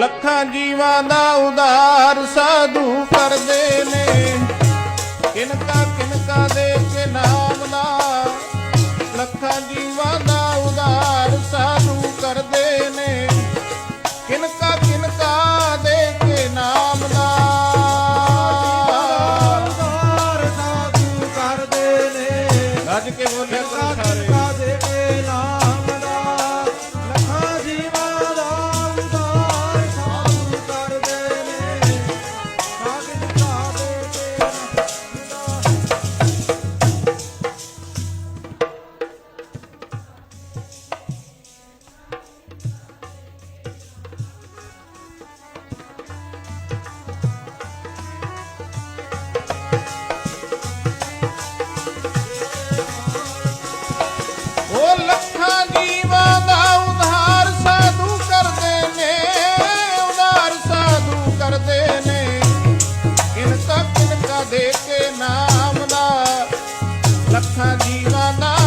ਲੱਖਾਂ ਜੀਵਾਂ ਦਾ ਉਧਾਰ ਸਾਧੂ ਕਰਦੇ ਨੇ। ਕਿਨਕਾ ਕਿਨਕਾ ਦੇ ਕੇ ਨਾਮ ਦਾ। ਲੱਖਾਂ ਜੀਵਾਂ ਦਾ ਉਧਾਰ ਸਾਧੂ ਕਰਦੇ ਨੇ। ਕਿਨਕਾ ਕਿਨਕਾ ਦੇ ਕੇ ਨਾਮ ਦਾ। ਉਦਾਰ ਸਾਧੂ ਕਰਦੇ ਨੇ। ਗੱਜ ਕੇ ਕਰੋ ਸਾਰੇ। salida nada.